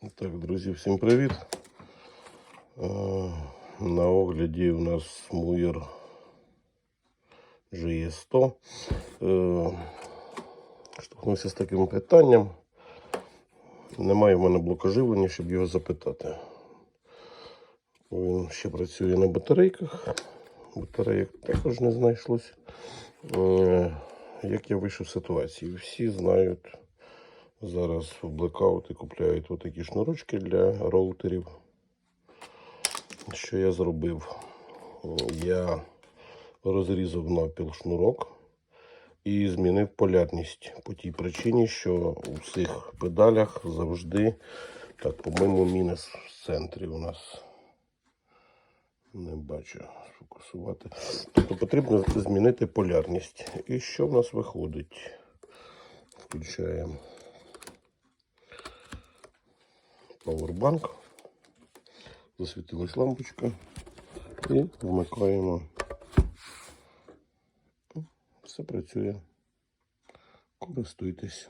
Так, друзі, всім привіт. Е, На огляді у нас Муїр GE100. Е, Штовхнувся з таким питанням. Немає в мене блока живлення, щоб його запитати. Він ще працює на батарейках. Батарейок також не знайшлось. Е, Як я вийшов з ситуації? Всі знають. Зараз в блекаути купляють отакі шнурочки для роутерів. Що я зробив? Я розрізав напіл шнурок і змінив полярність по тій причині, що у цих педалях завжди, так, по-моєму, мінус в центрі у нас. Не бачу сфокусувати. Тобто потрібно змінити полярність. І що в нас виходить? Включаємо пауербанк. Засвітилась лампочка. І вмикаємо. Все працює. Користуйтесь.